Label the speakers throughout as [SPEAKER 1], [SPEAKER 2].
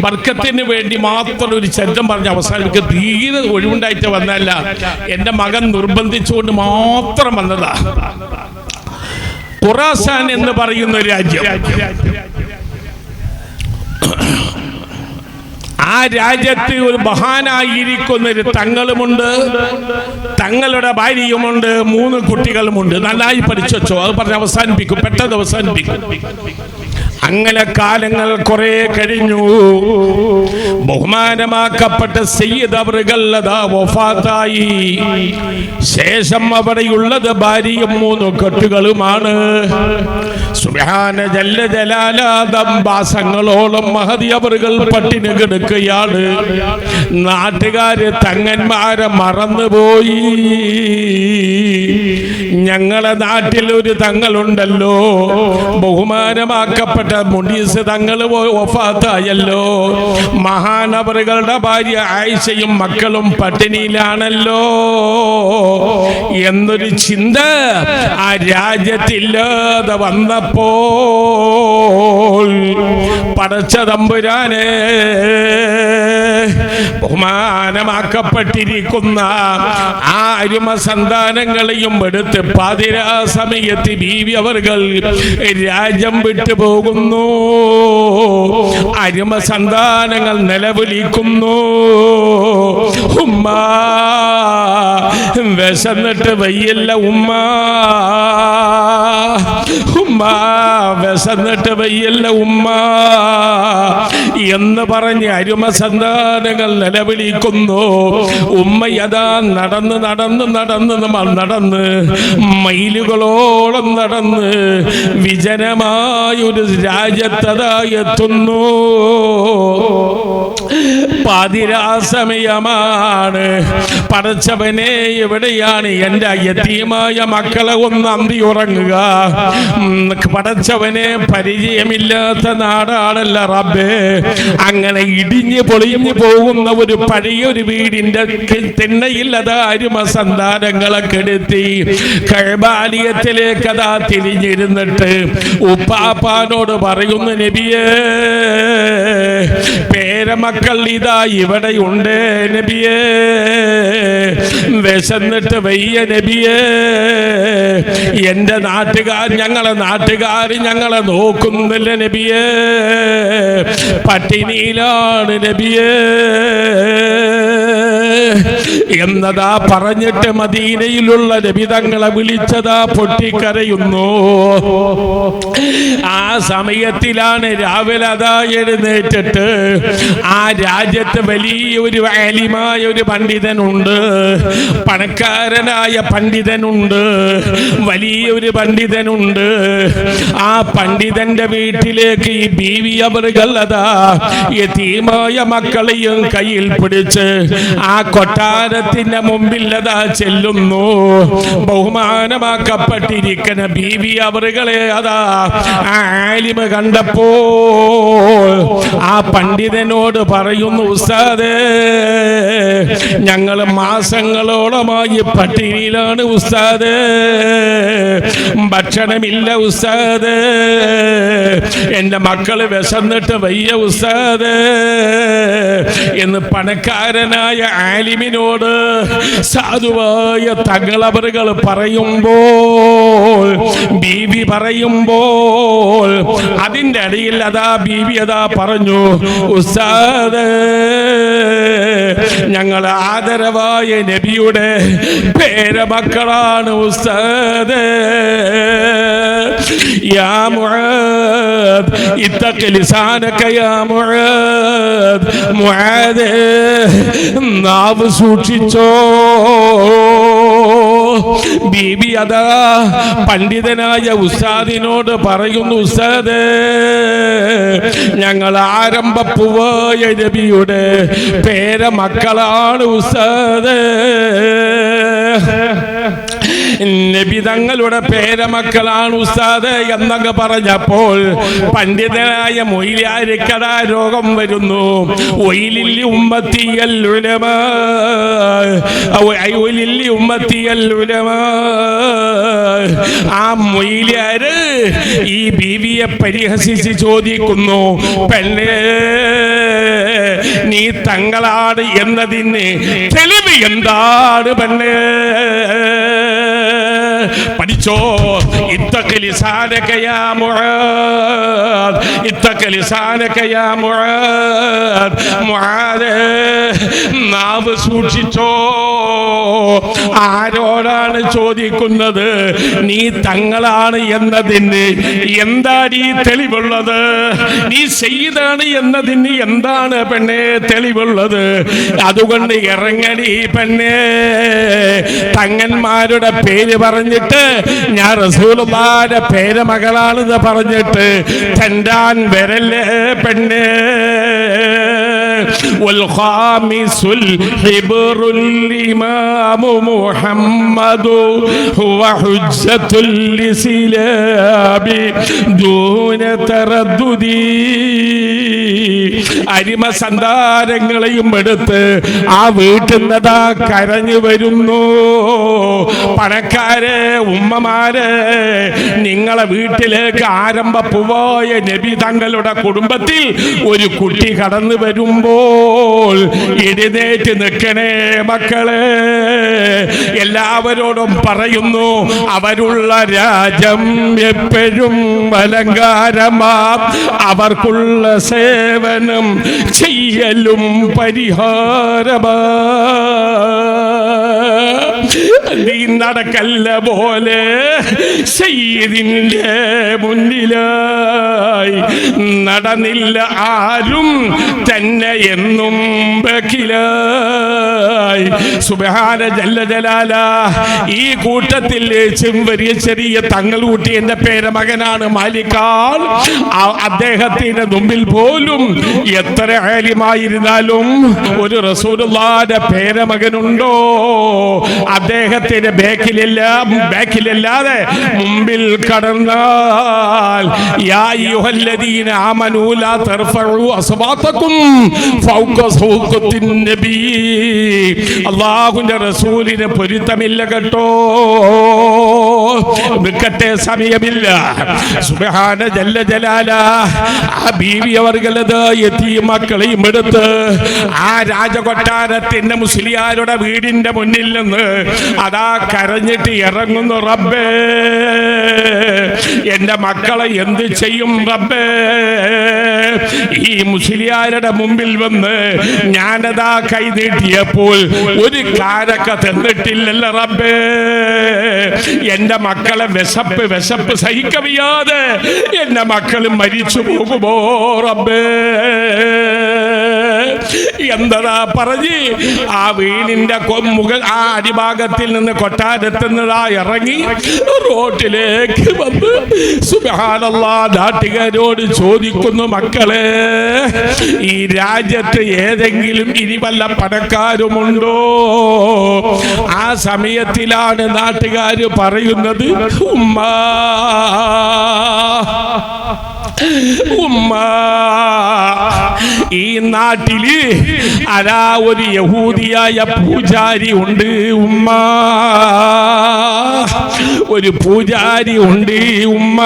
[SPEAKER 1] ബർക്കത്തിന് വേണ്ടി മാത്രം ഒരു ചരിത്രം പറഞ്ഞ അവസാനം എനിക്ക് തീരെ ഒഴിവുണ്ടായിട്ട് വന്നല്ല എന്റെ മകൻ നിർബന്ധിച്ചുകൊണ്ട് മാത്രം വന്നതാ. ഖുറാസാൻ എന്ന് പറയുന്ന രാജ്യം. ആ രാജ്യത്ത് ഒരു മഹാനായിരിക്കുന്ന ഒരു തങ്ങളുമുണ്ട്. തങ്ങളുടെ ഭാര്യയുമുണ്ട്. മൂന്ന് കുട്ടികളുമുണ്ട്. നന്നായി പഠിച്ചു അത് പറഞ്ഞ് അവസാനിപ്പിക്കും. പെട്ടെന്ന് അവസാനിപ്പിക്കും. അങ്ങനെ കാലങ്ങൾ കുറെ കഴിഞ്ഞു. ബഹുമാനമാക്കപ്പെട്ട സയ്യിദ് വഫാത്തായി. ശേഷം അവിടെയുള്ളത് ഭാര്യയും മൂന്ന് കെട്ടുകളുമാണ്. സുബ്ഹാന ജല്ല ജലാലാദം മാസങ്ങളോളം മഹതി അവറുകൾ പട്ടിണി കിടക്കുകയാണ്. നാട്ടുകാര് തങ്ങന്മാരെ മറന്നുപോയി. ഞങ്ങളെ നാട്ടിൽ ഒരു തങ്ങളുണ്ടല്ലോ. ബഹുമാനമാക്കപ്പെട്ട മുണ്ടീസ് തങ്ങൾ ഒഫാത്തായല്ലോ മഹാനവറുകളുടെ ഭാര്യ ആയിഷയും മക്കളും പട്ടിണിയിലാണല്ലോ. എന്നൊരു ചിന്ത ആ രാജ്യത്തില്ലാതെ വന്നപ്പോൾ പടച്ച തമ്പുരാനെ ബഹുമാനമാക്കപ്പെട്ടിരിക്കുന്ന ആ അരുമ സന്താനങ്ങളെയും എടുത്ത് പാതിരാ സമയത്ത് ബീവി അവർകൾ രാജ്യം വിട്ടു പോകുന്നു. അരുമ സന്താനങ്ങൾ നിലവിളിക്കുന്നു. ഉമ്മ വിശന്നിട്ട് വയ്യല്ല ഉമ്മ ഉമ്മ വിശന്നിട്ട് വയ്യല്ല ഉമ്മ. എന്ന് പറഞ്ഞ് അരുമ സന്താനങ്ങൾ നിലവിളിക്കുന്നു. ഉമ്മ യഥാ നടന്ന് നടന്ന് നടന്ന് നടന്ന് മൈലുകളോളം നടന്ന് വിജനമായൊരു രാജ്യത്തതാ എത്തുന്നു. പാതിരാ സമയമാണ് പടച്ചവനെ എവിടെയാണ് എന്റെ യത്തീമായ മക്കളെ ഒന്ന് അന്തി ഉറങ്ങുക. പടച്ചവനെ പരിചയമില്ലാത്ത നാടാണല്ല റബ്ബേ. അങ്ങനെ ഇടിഞ്ഞ് പൊളിഞ്ഞു പോകുന്ന ഒരു പഴയ ഒരു വീടിന്റെ തിണ്ണയിൽ അതാരുമ സന്താനങ്ങളെ കെടുത്തി കഴബാലയത്തിലേക്ക് അതാ തിരിഞ്ഞിരുന്നിട്ട് ഉപ്പാപ്പാനോട് പറയുന്നു നബിയേ പേരമക്കൾ ഇതാ ഇവിടെ ഉണ്ട് നബിയേ. വിശന്നിട്ട് വയ്യ നബിയേ. എന്റെ നാട്ടുകാർ ഞങ്ങളെ നാട്ടുകാർ ഞങ്ങളെ നോക്കുന്നില്ല നബിയേ. പട്ടിണിയിലാണ് നബിയേ. എന്നതാ പറഞ്ഞിട്ട് മദീനയിലുള്ള നബിതങ്ങളെ വിളിച്ചതാ പൊട്ടിക്കരയുന്നു. ആ സമയത്തിലാണ് രാവിലെ അതാ എഴുന്നേറ്റിട്ട് ആ രാജ്യത്ത് വലിയ ഒരു വാലിമായ ഒരു പണ്ഡിതനുണ്ട്. പണക്കാരനായ പണ്ഡിതനുണ്ട്. വലിയൊരു പണ്ഡിതനുണ്ട്. ആ പണ്ഡിതന്റെ വീട്ടിലേക്ക് ഈ ബീവി അവറുകൾ അതാ യതീമായ മക്കളെയും കയ്യിൽ പിടിച്ച് ആ കൊട്ടാരത്തിന്റെ മുമ്പിൽ അതാ ചെല്ലുന്നു. ബഹുമാനമാക്കപ്പെട്ടിരിക്കുന്ന ബീവി അവറുകളെ അതാ ആലിമ കണ്ടപ്പോ ആ പണ്ഡിതനോട് പറയുന്നു ഉസ്താദേ ഞങ്ങൾ മാസങ്ങളോളമായി പട്ടിണിയിലാണ് ഉസ്താദ്. ഭക്ഷണമില്ല ഉസ്താദ്. എന്റെ മക്കൾ വിശന്നിട്ട് വയ്യ ഉസ്താദ്. എന്ന് പണക്കാരനായ ആലിമിനോട് സാധുവായ തങ്ങളവറുകൾ പറയുമ്പോൾ ബീവി പറയുമ്പോൾ അതിന്റെ അടിയിൽ അതാ ബീവി അതാ പറഞ്ഞു ഉസ്താദ് ഞങ്ങൾ ആദരവായ നബിയുടെ പേരമക്കളാണ് ഉസ്താദ്. യാ معاذ اتق ലിസാനക യാ معاذ. معاذ നാവ് സൂക്ഷിച്ചോ. ബീബി അതാ പണ്ഡിതനായ ഉസ്താദിനോട് പറയുന്നു ഉസ്താദ് ഞങ്ങൾ ആരംഭപ്പുവായ നബിയുടെ പേരമക്കളാണ് ഉസ്താദ്. നബി തങ്ങളുടെ പേരമക്കളാണ് ഉസ്താദ് എന്നൊക്കെ പറഞ്ഞപ്പോൾ പണ്ഡിതനായ മൊയിലാരിക്കട രോഗം വരുന്നു. ആ മൊയിലാര് ഈ ബീവിയെ പരിഹസിച്ച് ചോദിക്കുന്നു പെണ്ണേ നീ തങ്ങളാണ് എന്നതിന് തെളിവ് എന്താണ് പെണ്ണേ? പഠിച്ചോ? നാവ് സൂക്ഷിച്ചോ? ആരോടാണ് ചോദിക്കുന്നത്? നീ തങ്ങളാണ് എന്നതിന് എന്താ ഈ തെളിവുള്ളത്? നീ ചെയ്താണ് എന്നതിന് എന്താണ് പെണ്ണെ തെളിവുള്ളത്? അതുകൊണ്ട് ഇറങ്ങടി പെണ്ണെ. തങ്ങന്മാരുടെ പേര് പറഞ്ഞിട്ട് ഞാൻ റസൂലുള്ളാന്റെ പേര് മകളാണെന്ന് പറഞ്ഞിട്ട് തെണ്ടാൻ വരല്ലേ പെണ്ണെ والخامس الحبر الإمام محمد هو حجة الإسلام دون تردد അരിമ സന്താരങ്ങളെയും എടുത്ത് ആ വീട്ടിൽ നിന്നതാ കരഞ്ഞു വരുന്നു. പണക്കാരെ ഉമ്മമാരെ നിങ്ങളെ വീട്ടിലേക്ക് ആരംഭ പൂവായ നബി തങ്ങളുടെ കുടുംബത്തിൽ ഒരു കുട്ടി കടന്നു വരുമ്പോൾ എഴുന്നേറ്റ് നിൽക്കണേ മക്കളെ. എല്ലാവരോടും പറയുന്നു അവരുള്ള രാജ്യം എപ്പോഴും അലങ്കാരമാ. അവർക്കുള്ള സേവനം ചെയ്യലും പരിഹാരമാ. നീ നടക്കല്ല പോലെ സയ്യിദിന്റെ മുന്നിലായി നടന്നില്ല ആരും തന്നെ എന്നും ബക്കിലായി സുബഹാന ജല്ല ജലാല. ഈ കൂട്ടത്തിൽ ചെമ്പരിയ ചെറിയ തങ്ങൾ കൂട്ടി എന്റെ പേരമകനാണ് മാലിക്കാൾ. അദ്ദേഹത്തിന്റെ മുമ്പിൽ പോലും എത്ര ആലിമായിരുന്നാലും ഒരു റസൂലുള്ളാന്റെ പേരമകനുണ്ടോ അദ്ദേഹത്തിന്റെ ബാക്കിലില്ല ബാക്കിലല്ലാതെ മുമ്പിൽ കടന്നാൽ. യാ യുഹല്ലദീന തർഫഉ അസ്ബാതകും ഫൗക നബി. പൊരുത്തമില്ല കേട്ടോ. നിൽക്കട്ടെ സമയമില്ല. സുബ്ഹാന ജല്ല ജലാല. ആ ബീവി അവർകളത് എത്തി മക്കളെയും എടുത്ത് ആ രാജകൊട്ടാരത്തിന്റെ മുസ്ലിയാരുടെ വീടിന്റെ മുന്നിൽ നിന്ന് അതാ കരഞ്ഞിട്ട് ഇറങ്ങുന്നു റബ്ബേ. എന്റെ മക്കളെ എന്ത് ചെയ്യും റബ്ബേ? ഈ മുസ്ലിയാരുടെ മുമ്പിൽ വന്ന് ഞാനതാ കൈ നീട്ടിയപ്പോൾ ഒരു കാരക്ക തന്നിട്ടില്ലല്ല റബ്ബേ. എന്റെ മക്കളെ വിശപ്പ് വിശപ്പ് സഹിക്കവിയാതെ എന്റെ മക്കൾ മരിച്ചു പോകുമോ റബ്ബേ? എന്തതാ പറഞ്ഞ്? ആ വീടിന്റെ മുഖ ആ അടിഭാഗത്തിൽ നിന്ന് കൊട്ടാരത്തുന്നതാ ഇറങ്ങി റോട്ടിലേക്ക് വന്ന് സുബാനല്ലാ നാട്ടുകാരോട് ചോദിക്കുന്നു മക്കളെ ഈ രാജ്യത്ത് ഏതെങ്കിലും ഇനി വല്ല പണക്കാരുമുണ്ടോ? ആ സമയത്തിലാണ് നാട്ടുകാർ പറയുന്നത് ഉമ്മ ഉമ്മ. ഈ നാട്ടിൽ അതാ ഒരു യഹൂദിയായ പൂജാരി ഉണ്ട് ഉമ്മ. ഒരു പൂജാരി ഉണ്ട് ഉമ്മ.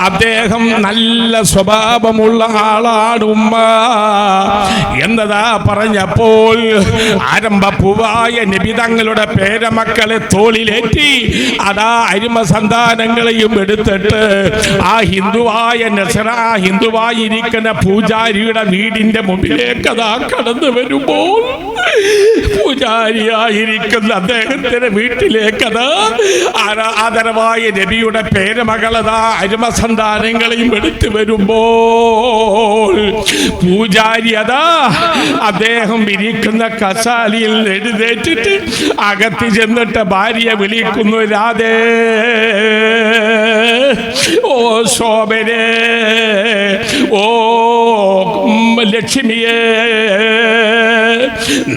[SPEAKER 1] അദ്ദേഹം നല്ല സ്വഭാവമുള്ള ആളാണ് ഉമ്മ. എന്നതാ പറഞ്ഞപ്പോൾ ആരംഭ പൂവായ നിബിതങ്ങളുടെ പേരമക്കളെ തോളിലേറ്റി അതാ അരിമ സന്താനങ്ങളെയും എടുത്തിട്ട് ആ ഹിന്ദുവായ നസറ ഹിന്ദുവായിരിക്കുന്ന പൂജാരിയുടെ വീടിന്റെ മുമ്പിലേക്ക് അതാ കടന്നു വരുമ്പോൾ പൂജാരിയായിരിക്കുന്ന അദ്ദേഹത്തിന്റെ വീട്ടിലേക്ക് അതാ ആദരവായ നബിയുടെ പേരമകളതാ അരുമ സന്താനങ്ങളെയും എടുത്തു വരുമ്പോൾ പൂജാരി അതാ അദ്ദേഹം ഇരിക്കുന്ന കസാലിയിൽ എഴുന്നേറ്റിട്ട് അകത്ത് ചെന്നിട്ട് ഭാര്യ വിളിക്കുന്നു രാധേ ഓ ശോഭനെ. ലക്ഷ്മിയേ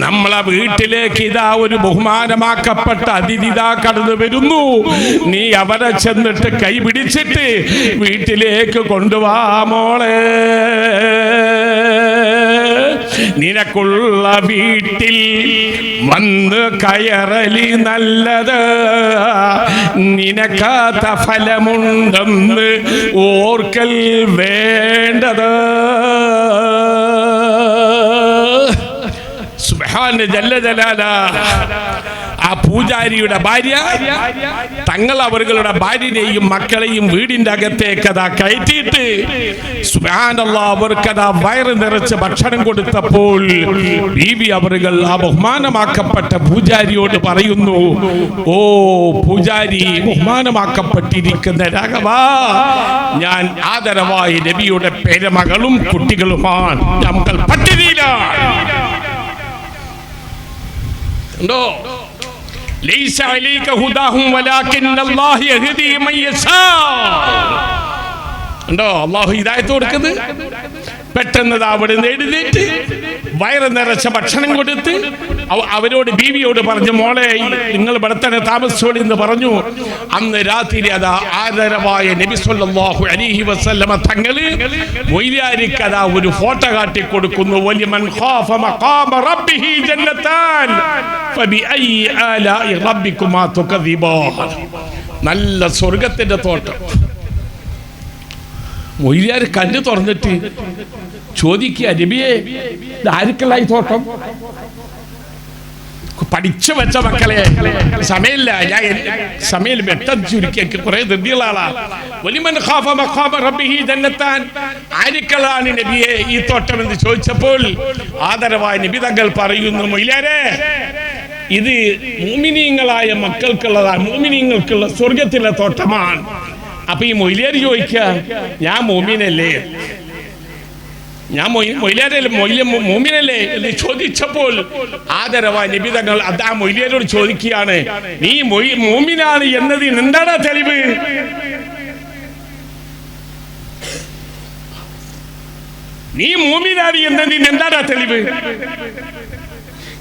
[SPEAKER 1] നമ്മളെ വീട്ടിലേക്ക് ഇതാ ഒരു ബഹുമാനമാക്കപ്പെട്ട അതിഥി ഇതാ കടന്നു വരുന്നു. നീ അവരെ ചെന്നിട്ട് കൈ പിടിച്ചിട്ട് വീട്ടിലേക്ക് കൊണ്ടുവാ മോളെ. നിനക്കുള്ള വീട്ടിൽ വന്ന് കയറലി നല്ലത്. നിനക്കാത്ത ഫലമുണ്ടെന്ന് ഓർക്കൽ വേണ്ടത്. സുബ്ഹാന ജല്ല ജലാല. ആ പൂജാരിയുടെ ഭാര്യ തങ്ങൾ അവരുടെ ഭാര്യനെയും മക്കളെയും വീടിന്റെ അകത്തേക്ക് അതാ കയറ്റിയിട്ട് അവർക്ക് അവർക്കതാ വയറ് നിറച്ച് ഭക്ഷണം കൊടുത്തപ്പോൾ ബീവി ആ ബഹുമാനമാക്കപ്പെട്ട പൂജാരിയോട് പറയുന്നു ഓ പൂജാരി ബഹുമാനമാക്കപ്പെട്ടിരിക്കുന്ന രാഘവ ഞാൻ ആദരവായി രവിയുടെ പേരമകളും കുട്ടികളുമാണ്. നമ്മൾ പട്ടിണിയിലാണ്. ഉണ്ടോ? ലൈസ അലൈക ഹുദാഹും വലാകിൻ അല്ലാഹു യഹ്ദി യശാ. ഉണ്ടോ? അല്ലാഹു ഹിദായത്ത് കൊടുക്കുന്നത്? പെട്ടെന്ന് അവിടെ നേടിനേറ്റ് വയറ് നിറച്ച ഭക്ഷണം കൊടുത്ത് അവരോട് ബീവിയോട് പറഞ്ഞു മോളെ നിങ്ങൾ ഇവിടെ തന്നെ താമസിച്ചോളി എന്ന് പറഞ്ഞു. അന്ന് രാത്രി അതാ ആദരവായ നബിസ്വല്ലാഹു അലിഹി വസല്ലമ തങ്ങൾ വൈരാരിക്ക് അതാ ഒരു ഫോട്ടോ കാട്ടി കൊടുക്കുന്നു വലിയ നല്ല സ്വർഗത്തിന്റെ തോട്ടം. മൊയ്ലാർ കണ്ണ് തുറന്നിട്ട് ചോദിക്കുക നബിയെ ആർക്കല്ലായി തോട്ടം? പഠിച്ചു വെച്ച മക്കളെ സമയമില്ല. ഞാൻ സമയം വെട്ടം ചുരുക്കി എനിക്ക് കുറെ ധൃതിയുള്ള വലിമൻ ഖാഫ ഈ തോട്ടം എന്ന് ചോദിച്ചപ്പോൾ ആദരവായ നബി തങ്ങൾ പറയുന്നു മൊയ്ലാരെ ഇത് മൂമിനീങ്ങളായ മക്കൾക്കുള്ളതാണ് മൂമിനീങ്ങൾക്കുള്ള സ്വർഗത്തിലെ തോട്ടമാണ്. അപ്പൊ ഈ മൊയിലിയാർ ചോദിക്ക ഞാൻ മോമിനല്ലേ? ഞാൻ മൊയിലാരല്ലേ മൊയ്ലാരല്ലേ മൊയ്ല മോമിനല്ലേ എന്ന് ചോദിച്ചപ്പോൾ ആദരവായ നിബിതങ്ങൾ അത് ആ മൊയിലിയാരോട് ചോദിക്കുകയാണ് നീ മോമിനാണ് എന്നതിന് എന്താണ് തെളിവ്? നീ മോമിനാണ് എന്നതിന് എന്താണ് തെളിവ്?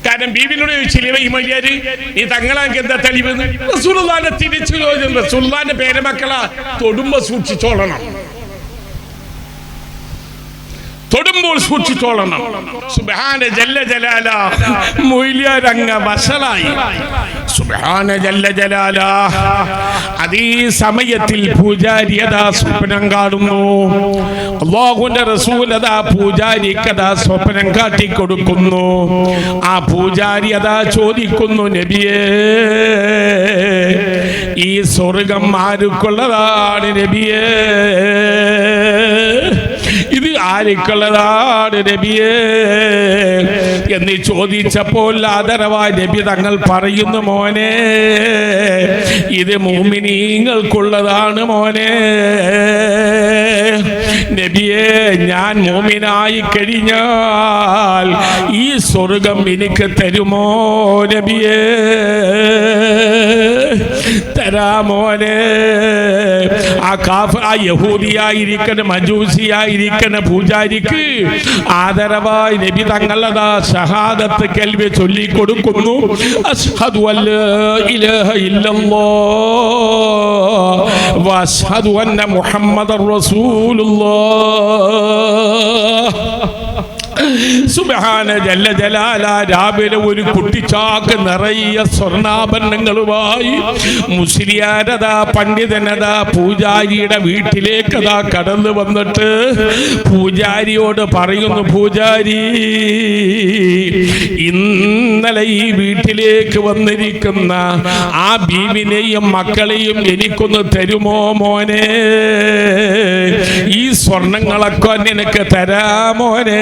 [SPEAKER 1] കാരണം ബീബിനോട് ചോദിച്ചില്ലേ ഈ മൊയ്ലിയാര് നീ തങ്ങളാക്ക് എന്താ തെളിവ്? റസൂലുള്ളാന്റെ തിരിച്ചു ചോദിച്ചു റസൂലുള്ളാന്റെ പേരമക്കളാ തൊടുമ്പോ സൂക്ഷിച്ചോളണം. തൊടുമ്പോൾ സൂക്ഷിച്ചോളണം. സുബ്ഹാന ജല്ല ജലാല. മൊയ്ലിയാരങ്ങ വഷളായി. സുബ്ഹാന ജല്ല ജലാല. അതേ സമയത്തിൽ പൂജാരി അതാ സ്വപ്നം കാണുന്നു. അള്ളാഹുന്റെ റസൂൽ അതാ പൂജാരിക്ക് അതാ സ്വപ്നം കാട്ടിക്കൊടുക്കുന്നു. ആ പൂജാരി അതാ ചോദിക്കുന്നു നബിയേ ഈ സ്വർഗം ആരുക്കുള്ളതാണ് നബിയേ? ആർക്കുള്ളതാണ് നബിയേ. എന്ന് ചോദിച്ചപ്പോൾ ആദരവായ നബി തങ്ങൾ പറയുന്നു മോനെ ഇത് മോമിനീങ്ങൾക്കുള്ളതാണ് മോനെ. നബിയെ ഞാൻ മോമിനായി കഴിഞ്ഞാൽ ഈ സ്വർഗം എനിക്ക് തരുമോ നബിയേ? തരാമോനെ. ആ കാഫ് ആ യഹൂദിയായിരിക്കുന്ന മജൂസിയായിരിക്കുന്ന പൂജാരിക്ക് ആദരവായി നബി തങ്ങളതാ ഷഹാദത്ത് കേൾവി ചൊല്ലിക്കൊടുക്കുന്നു. അഷ്ഹദു അല്ലാ ഇലാഹ وأشهد أن محمد رسول الله. സുബഹാന ജല്ല ജലാല രാവിലെ ഒരു കുട്ടിച്ചാക്ക് നിറയ സ്വർണാഭരണങ്ങളുമായി. മുസ്ലിയാരതാ പണ്ഡിതനതാ പൂജാരിയുടെ വീട്ടിലേക്കതാ കടന്നു വന്നിട്ട് പൂജാരിയോട് പറയുന്നു പൂജാരി ഇന്നലെ ഈ വീട്ടിലേക്ക് വന്നിരിക്കുന്ന ആ ബീവിനെയും മക്കളെയും എനിക്കൊന്ന് തരുമോ മോനെ? ഈ സ്വർണങ്ങളൊക്കെ നിനക്ക് തരാമോനെ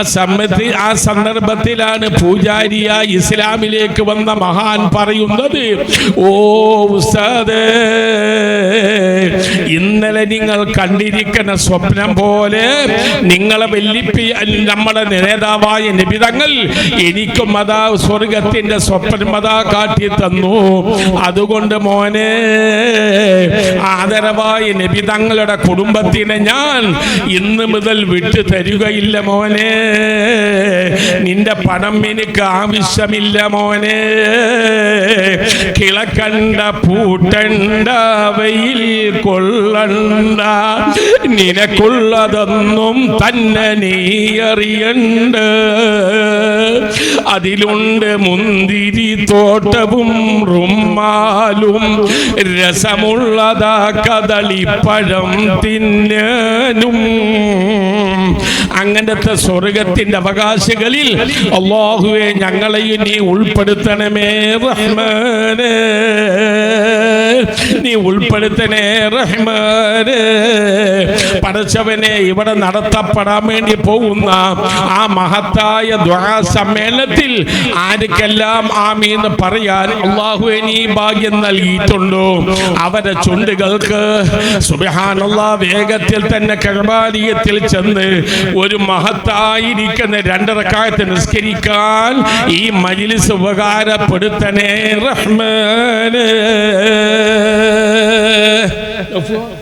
[SPEAKER 1] ആ സമയത്തിൽ ആ സന്ദർഭത്തിലാണ് പൂജാരിയായി ഇസ്ലാമിലേക്ക് വന്ന മഹാൻ പറയുന്നത് ഓ ഉസ്താദേ ഇന്നലെ നിങ്ങൾ കണ്ടിരിക്കുന്ന സ്വപ്നം പോലെ നിങ്ങളെ വെല്ലിപ്പി നമ്മുടെ നേതാവായ നിബിതങ്ങൾ എനിക്കും അതാ സ്വർഗത്തിന്റെ സ്വപ്നം അതാ കാട്ടി തന്നു. അതുകൊണ്ട് മോനെ ആദരവായ നബി തങ്ങളുടെ കുടുംബത്തിനെ ഞാൻ ഇന്ന് മുതൽ വിട്ടു തരികയില്ല മോനെ. നിന്റെ പണം എനിക്ക് ആവശ്യമില്ല മോനെ. കിളക്കണ്ട പൂട്ടണ്ട വെയിൽ കൊള്ളണ്ട. നിനക്കുള്ളതൊന്നും തന്നെ നീ അറിയണ്ട. അതിലുണ്ട് മുന്തിരി തോട്ടവും റുമാലും. രസമുള്ളതാ കദളിപ്പഴം തിന്നാനും. അങ്ങനത്തെ സ്വർഗത്തിന്റെ അവകാശികളിൽ അള്ളാഹുവെ ഞങ്ങളെയും നീ ഉൾപ്പെടുത്തണമേ റഹ്മാനെ. നീ ഉൾപ്പെടുത്തണേ റഹ്മാന്. പടച്ചവനെ ഇവിടെ നടത്തപ്പെടാൻ വേണ്ടി പോകുന്ന ആ മഹത്തായ ദ്വാ സമ്മേളനത്തിൽ ആർക്കെല്ലാം ആമീന്ന് പറയാൻ അള്ളാഹുവെ നീ ഭാഗ്യം നൽകിയിട്ടുണ്ടോ? അവരെ ചുണ്ടുകൾക്ക് സുബിഹാനുള്ള വേഗത്തിൽ തന്നെ കഴബാലയത്തിൽ ചെന്ന് ഒരു മഹത്തായിരിക്കുന്ന രണ്ടരക്കാലത്ത് നിസ്കരിക്കാൻ ഈ മജിലിസ് ഉപകാരപ്പെടുത്തണേ റഹ്മാനേ. Eu fui...